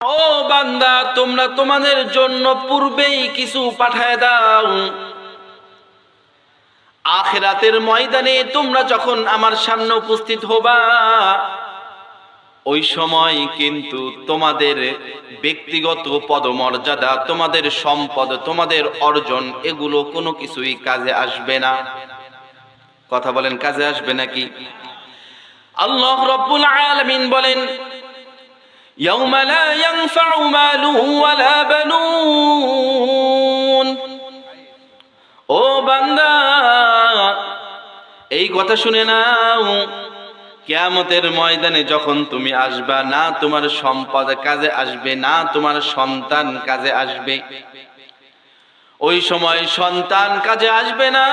ও বান্দা, তোমরা তোমাদের জন্য পূর্বেই কিছু পাঠায় দাও। আখেরাতের ময়দানে তোমরা যখন আমার সামনে উপস্থিত হবা, ওই সময় কিন্তু তোমাদের ব্যক্তিগত পদমর্যাদা, তোমাদের সম্পদ, তোমাদের অর্জন, এগুলো কোনো কিছুই কাজে আসবে না। কথা বলেন, কাজে আসবে নাকি? আল্লাহ রব্বুল আলামিন বলেন يوم لا ينفع مال ولا بنون ও বান্দা এই কথা শুনে নাও কিয়ামতের ময়দানে যখন তুমি আসবা না তোমার সম্পদ কাজে আসবে না তোমার সন্তান কাজে আসবে ওই সময় সন্তান কাজে আসবে না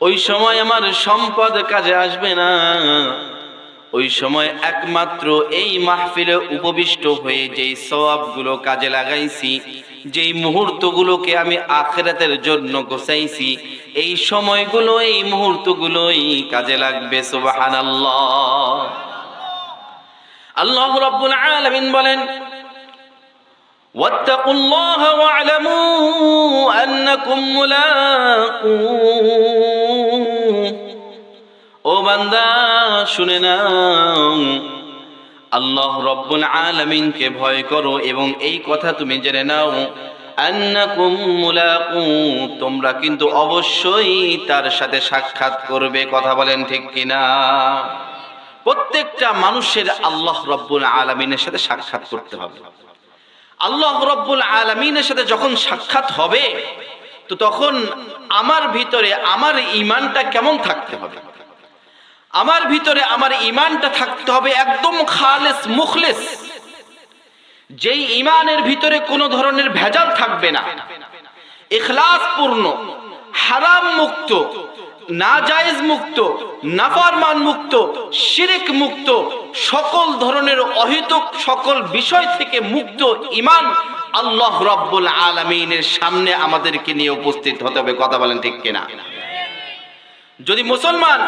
ওই সময় আমার সম্পদ কাজে আসবে না ওই সময় একমাত্র এই মাহফিলে উপবিষ্ট হয়ে যেই সওয়াবগুলো কাজে লাগাইছি যেই মুহূর্তগুলোকে আমি আখেরাতের জন্য গোছাইছি এই সময়গুলো এই মুহূর্তগুলোই কাজে লাগবে সুবহানাল্লাহ আল্লাহ রাব্বুল আলামিন বলেন واتقوا الله واعلموا أنكم ملاقوه ও বান্দা, শুনে নাও। আল্লাহ রব্বুল আলামিনকে ভয় করো এবং এই কথা তুমি জেনে নাও। তোমরা কিন্তু অবশ্যই তার সাথে সাক্ষাৎ করবে, কথা বলেন ঠিক কিনা? প্রত্যেকটা মানুষের আল্লাহ রব্বুল আলামিনের সাথে সাক্ষাৎ করতে হবে। আল্লাহ রব্বুল আলামিনের সাথে যখন সাক্ষাৎ হবে, তো তখন আমার ভিতরে, আমার ইমানটা কেমন থাকতে হবে? আমার ভিতরে আমার ইমানটা থাকতে হবে একদম খালেস, মুখলেস। যেই ইমানের ভিতরে কোনো ধরনের ভেজাল থাকবে না। ইখলাস পূর্ণ হারাম মুক্ত, নাজায়েজ মুক্ত, নাফরমান মুক্ত, শিরিক মুক্ত, সকল ধরনের অহিতক সকল বিষয় থেকে মুক্ত ইমান আল্লাহ রব্বুল আলমিনের সামনে আমাদেরকে নিয়ে উপস্থিত হতে হবে। কথা বলেন ঠিক কিনা? যদি মুসলমান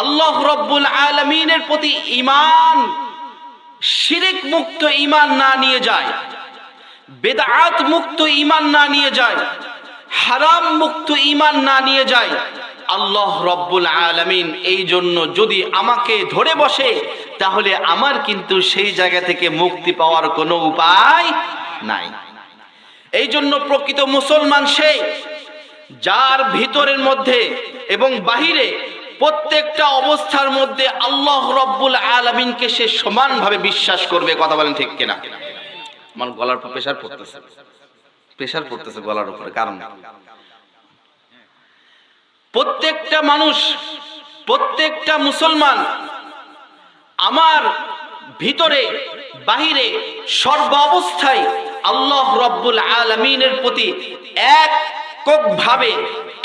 আল্লাহ রব্বুল আলমিনের প্রতি ইমান শিরিক মুক্ত ইমান না নিয়ে যায়, বেদাত মুক্ত ইমান না নিয়ে যায়, হারাম মুক্ত ইমান না নিয়ে যায়, আল্লাহ রব্বুল আলমিন এই জন্য যদি আমাকে ধরে বসে, তাহলে আমার কিন্তু সেই জায়গা থেকে মুক্তি পাওয়ার কোনো উপায় নাই। এই জন্য প্রকৃত মুসলমান সে, যার ভিতরের মধ্যে এবং বাহিরে প্রত্যেকটা অবস্থার মধ্যে আল্লাহ রব্বুল আলমিনকে সে সমানভাবে বিশ্বাস করবে, কথা বলেন ঠিক কিনা? আমার গলার উপর প্রেশার পড়তেছে। প্রেশার পড়তেছে গলার উপরে, কারণ? প্রত্যেকটা মানুষ, প্রত্যেকটা মুসলমান আমার ভিতরে, বাহিরে, সর্ব অবস্থায় আল্লাহ রব্বুল আলমিনের প্রতি এককভাবে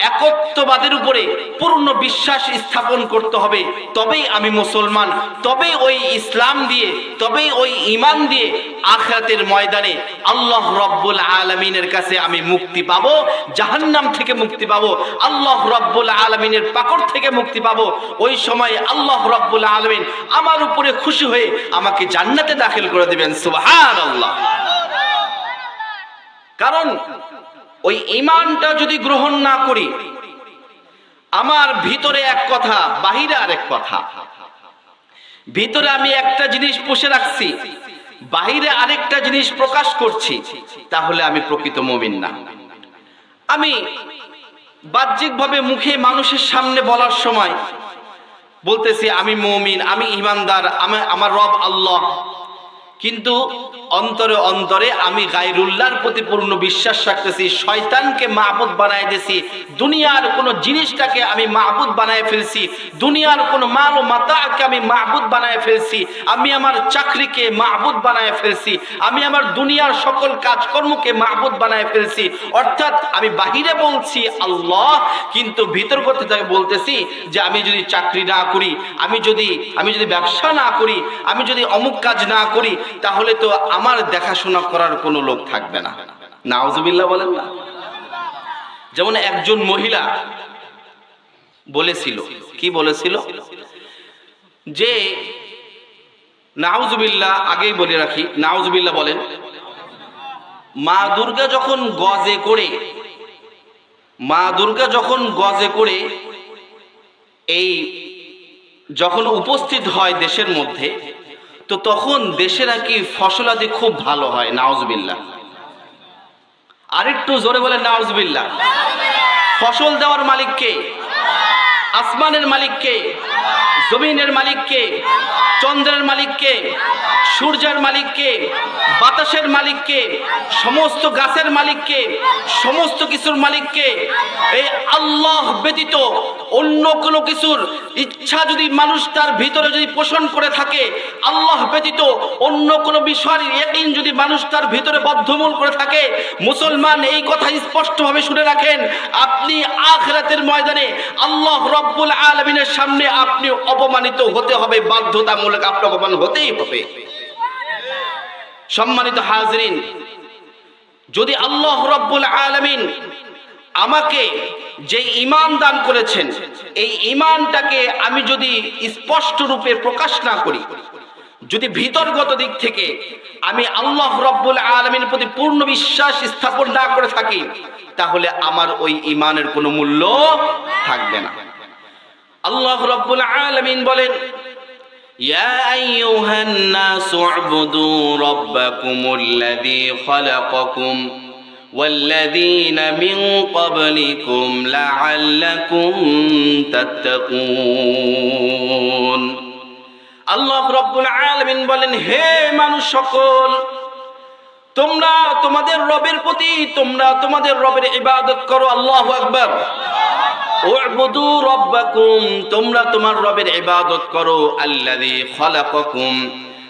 একত্ববাদের উপরে পূর্ণ বিশ্বাস স্থাপন করতে হবে। তবেই আমি মুসলমান, তবেই ওই ইসলাম দিয়ে, তবেই ওই ইমান দিয়ে আখরাতের ময়দানে আল্লাহ রব্বুল আলমিনের কাছে আমি মুক্তি পাবো, জাহান্নাম থেকে মুক্তি পাবো, আল্লাহ রব্বুল আলমিনের পাকড় থেকে মুক্তি পাবো। ওই সময় আল্লাহ রব্বুল আলমিন আমার উপরে খুশি হয়ে আমাকে জান্নাতে দাখিল করে দেবেন সুবহান আল্লাহ কারণ ওই ইমানটা যদি গ্রহণ না করি, আমার ভিতরে এক কথা, বাহিরে আরেক কথা। ভিতরে আমি একটা জিনিস পুষে রাখছি, বাহিরে আরেকটা জিনিস প্রকাশ করছি, তাহলে আমি প্রকৃত মমিন না। আমি বাহ্যিকভাবে মুখে মানুষের সামনে বলার সময় বলতেছি, আমি মমিন, আমি ইমানদার আমার রব আল্লাহ। কিন্তু অন্তরে অন্তরে আমি গায়রুল্লাহর প্রতি পূর্ণ বিশ্বাস রাখতেছি, শয়তানকে মাহবুদ বানায় দিছি দুনিয়ার কোন জিনিসটাকে আমি মাহবুদ বানায় ফেলছি, দুনিয়ার কোন মাল ও মাতাকে আমি মাহবুদ বানায় ফেলছি, আমি আমার চাকরিকে মাহবুদ বানায় ফেলছি, আমি আমার দুনিয়ার সকল কাজকর্মকে মাহবুদ বানায় ফেলছি। অর্থাৎ আমি বাহিরে বলছি আল্লাহ, কিন্তু ভিতর করতে তাকে বলতেছি যে আমি যদি চাকরি না করি, আমি যদি আমি যদি ব্যবসা না করি, আমি যদি অমুক কাজ না করি, তাহলে তো আমার দেখাশোনা করার কোনো লোক থাকবে না। নাওজুবিল্লাহ বলেন না। যেমন একজন মহিলা বলেছিল, কি বলেছিল? যে, নাউজুবিল্লাহ, আগেই বলে রাখি, নাউজুবিল্লাহ বলেন, মা দুর্গা যখন গজে করে, মা দুর্গা যখন গজে করে, এই যখন উপস্থিত হয় দেশের মধ্যে তো তখন দেশে নাকি ফসলাদি খুব ভালো হয় নাউজবিল্লা আরেকটু জোরে বলে নাউজবিল্লা ফসল দেওয়ার মালিককে আসমানের মালিককে জমিনের মালিককে, চন্দ্রের মালিককে, সূর্যের মালিককে, বাতাসের মালিককে, সমস্ত গাছের মালিককে, সমস্ত কিছুর মালিককে, এই আল্লাহ ব্যতীত অন্য কোনো কিছুর ইচ্ছা যদি মানুষ তার ভিতরে যদি পোষণ করে থাকে, আল্লাহ ব্যতীত অন্য কোনো বিষয়ের একদিন যদি মানুষ তার ভিতরে বদ্ধমূল করে থাকে, মুসলমান এই কথা স্পষ্টভাবে শুনে রাখেন, আপনি আখরাতের ময়দানে আল্লাহ রব্বুল আলমিনের সামনে আপনি অপমানিত হতে হবে, বাধ্যতামূলক আপনি অপমান হতেই হবে। সম্মানিত হাজরিন, যদি আল্লাহ রব্বুল আলমিন আমাকে যে ইমান দান করেছেন, এই ইমানটাকে আমি যদি স্পষ্ট রূপে প্রকাশ না করি, যদি ভিতরগত দিক থেকে আমি আল্লাহ রব্বুল আলমীর প্রতি পূর্ণ বিশ্বাস স্থাপন না করে থাকি, তাহলে আমার ওই ইমানের কোনো মূল্য থাকবে না। আল্লাহ রব্বুল আলমিন বলেন يا أيها الناس اعبدوا ربكم الذي خلقكم والذين من قبلكم لعلكم تتقون আল্লাহ রব্বুল আলামিন বলেন হে মানুষ সকল তোমরা তোমাদের রবের প্রতি তোমরা তোমাদের রবের ইবাদত করো আল্লাহু আকবার তোমরা তোমার রবের ইবাদত করো, আল্লাযী খালাকাকুম।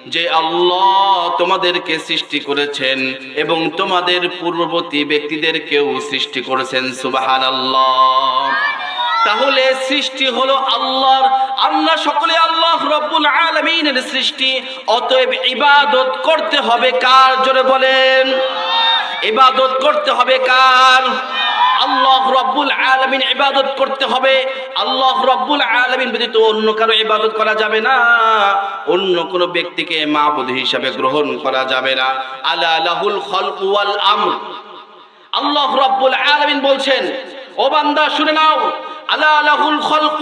যে আল্লাহ তোমাদেরকে সৃষ্টি করেছেন এবং তোমাদের পূর্ববর্তী ব্যক্তিদেরকেও সৃষ্টি করেছেন, সুবহানাল্লাহ। তাহলে সৃষ্টি হলো আল্লাহর আল্লাহ সকলে আল্লাহ রব্বুল আলামিনের সৃষ্টি, অতএব ইবাদত করতে হবে কার? জোরে বলেন। ইবাদত করতে হবে কার? আল্লাহ রব্বুল আলমিন ইবাদত করতে হবে। আল্লাহ রব্বুল আলমিন ব্যতীত অন্য কারও ইবাদত করা যাবে না। অন্য কোনো ব্যক্তিকে মাবুদ হিসাবে গ্রহণ করা যাবে না। আলা আল্লাহুল খলক আল্লাহ রব্বুল আলমিন বলছেন, ও বান্দা, শুনে নাও। আলা লাহুল খলক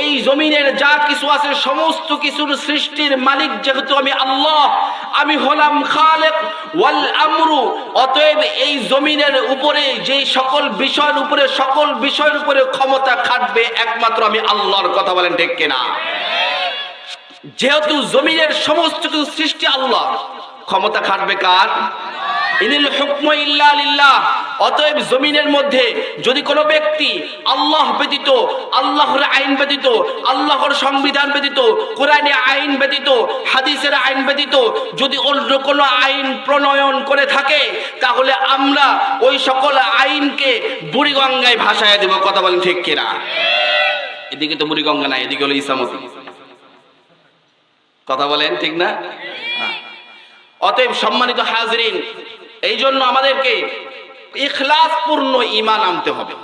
এই জমিনের যা কিছু আছে, সমস্ত কিছুর সৃষ্টির মালিক যেহেতু আমি আল্লাহ, আমি হলাম খালেক ওয়াল আমরু। অতএব এই জমিনের উপরে যে সকল বিষয়ের উপরে, সকল বিষয়ের উপরে ক্ষমতা খাটবে একমাত্র আমি আল্লাহর কথা বলেন ঠিক কিনা? যেহেতু জমিনের সমস্ত কিছু সৃষ্টি আল্লাহ ক্ষমতা খাটবে কার? ইনিল হুকম ইল্লা অতএব জমিনের মধ্যে যদি কোনো ব্যক্তি আল্লাহ ব্যতীত, আল্লাহর আইন ব্যতীত, আল্লাহর সংবিধান ব্যতীত, কোরআনে আইন ব্যতীত, হাদিসের আইন ব্যতীত, যদি অন্য কোনো আইন প্রণয়ন করে থাকে, তাহলে আমরা ওই সকল আইনকে বুড়িগঙ্গায় ভাসায় দেব। কথা বলেন ঠিক কিনা? এদিকে তো বুড়িগঙ্গা না এদিকে হলো ইসামতি কথা বলেন ঠিক না? হ্যাঁ। অতএব সম্মানিত হাজরিন এই জন্য আমাদেরকে ইখলাসপূর্ণ ইমান আনতে হবে।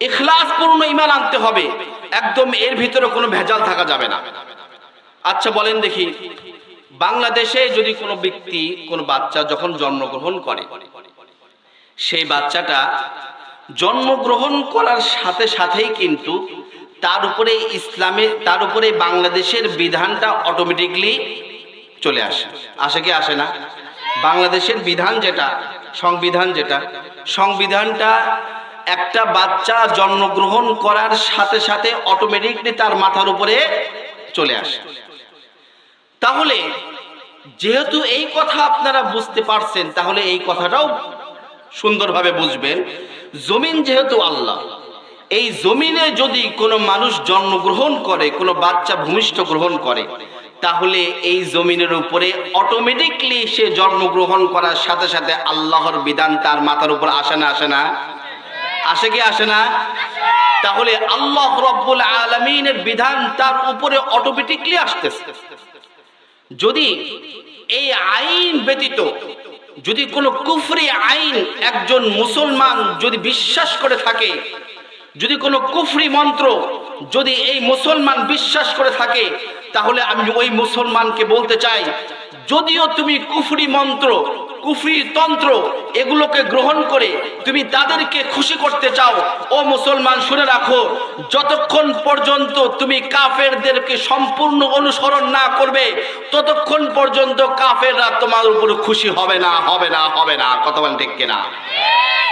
ইখলাসপূর্ণ ইমান আনতে হবে। একদম এর ভিতরে কোনো ভেজাল থাকা যাবে না। আচ্ছা বলেন দেখি, বাংলাদেশে যদি কোনো ব্যক্তি, কোনো বাচ্চা যখন জন্মগ্রহণ করে, সেই বাচ্চাটা জন্মগ্রহণ করার সাথে সাথেই কিন্তু তার উপরে ইসলামে, তার উপরে বাংলাদেশের বিধানটা অটোমেটিকলি চলে আসে। আসে কি, আসে না? বাংলাদেশের বিধান যেটা, সংবিধান যেটা, সংবিধানটা একটা বাচ্চা জন্মগ্রহণ করার সাথে সাথে অটোমেটিকলি তার মাথার উপরে চলে আসে। তাহলে, যেহেতু এই কথা আপনারা বুঝতে পারছেন, তাহলে এই কথাটাও সুন্দরভাবে বুঝবেন। জমিন যেহেতু আল্লাহ, এই জমিনে যদি কোনো মানুষ জন্মগ্রহণ করে, কোনো বাচ্চা ভূমিষ্ঠ গ্রহণ করে তাহলে এই জমিনের উপরে অটোমেটিকলি সে জন্মগ্রহণ করার সাথে সাথে আল্লাহর বিধান তার মাথার উপর আসে না আসে না? আসে কি, আসে না? তাহলে আল্লাহ রব্বুল আলমিনের বিধান তার উপরে অটোমেটিকলি আসতেছে। যদি এই আইন ব্যতীত, যদি কোনো কুফরি আইন একজন মুসলমান যদি বিশ্বাস করে থাকে, যদি কোনো কুফরি মন্ত্র যদি এই মুসলমান বিশ্বাস করে থাকে তাহলে আমি ওই মুসলমানকে বলতে চাই, যদিও তুমি কুফরি মন্ত্র, কুফরি তন্ত্র এগুলোকে গ্রহণ করে তুমি তাদেরকে খুশি করতে চাও, ও মুসলমান শুনে রাখো, যতক্ষণ পর্যন্ত তুমি কাফেরদেরকে সম্পূর্ণ অনুসরণ না করবে, ততক্ষণ পর্যন্ত কাফেররা তোমার উপর খুশি হবে না হবে না হবে না। বলেন ঠিক কিনা?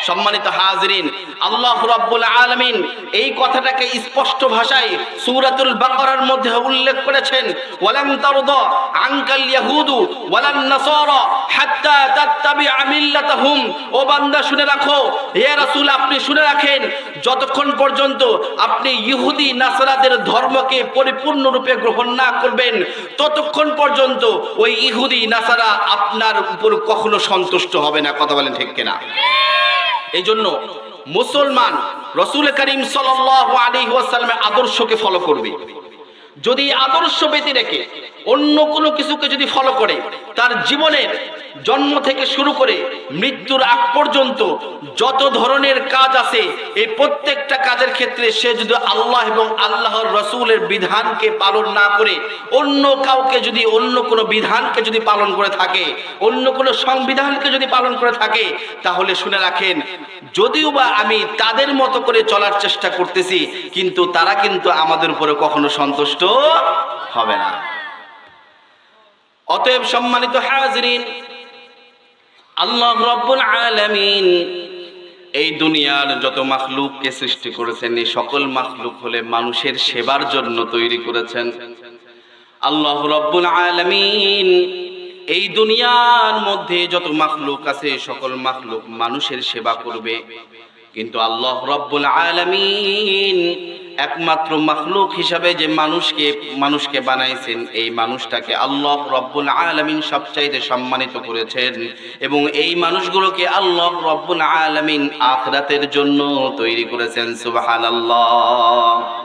সম্মানিত হাজরিন, আল্লাহ রাব্বুল আলামিন এই কথাটাকে স্পষ্ট ভাষায় সূরাতুল বাকারার মধ্যে উল্লেখ করেছেন, ওয়ালাম তারদা আনকাল ইয়াহুদু ওয়ালান নাসারা হাত্তা তাত্তাবিআ মিল্লাতাহুম। ও বান্দা, শুনে রাখো, হে রাসূল, আপনি শুনে রাখেন, যতক্ষণ পর্যন্ত আপনি ইহুদি নাসারাদের ধর্মকে পরিপূর্ণরূপে গ্রহণ না করবেন, ততক্ষণ পর্যন্ত ওই ইহুদি নাসারা আপনার উপর কখনো সন্তুষ্ট হবে না। কথা বলেন ঠিক কিনা? এই জন্য মুসলমান রসুল করিম সাল আলী ওয়াসাল্লামের আদর্শকে ফলো করবে। যদি আদর্শ ব্যতি রেখে অন্য কোনো কিছুকে যদি ফলো করে, তার জীবনের জন্ম থেকে শুরু করে মৃত্যুর আগ পর্যন্ত যত ধরনের কাজ আছে, এই প্রত্যেকটা কাজের ক্ষেত্রে সে যদি আল্লাহ এবং আল্লাহর রসুলের বিধানকে পালন না করে, অন্য কাউকে যদি, অন্য কোনো বিধানকে যদি পালন করে থাকে, অন্য কোনো সংবিধানকে যদি পালন করে থাকে, তাহলে শুনে রাখেন, যদিও বা আমি তাদের মতো করে চলার চেষ্টা করতেছি, কিন্তু তারা কিন্তু আমাদের উপরে কখনো সন্তুষ্ট হবে না। অতএব সম্মানিত হাজরিন আল্লাহ রব্বুল আলামিন এই দুনিয়ার যত মাখলুককে সৃষ্টি করেছেন, এই সকল মাখলুক হলে মানুষের সেবার জন্য তৈরি করেছেন। আল্লাহ রব্বুল আলামিন এই দুনিয়ার মধ্যে যত মাখলুক আছে সকল মাখলুক মানুষের সেবা করবে। কিন্তু আল্লাহ রব্বুল আলামিন একমাত্র মখলুক হিসাবে যে মানুষকে মানুষকে বানাইছেন, এই মানুষটাকে আল্লাহ রব্বুল আলমিন সবচাইতে সম্মানিত করেছেন এবং এই মানুষগুলোকে আল্লাহ রব্বুল আলমিন আখরাতের জন্য তৈরি করেছেন, সুবহানাল্লাহ।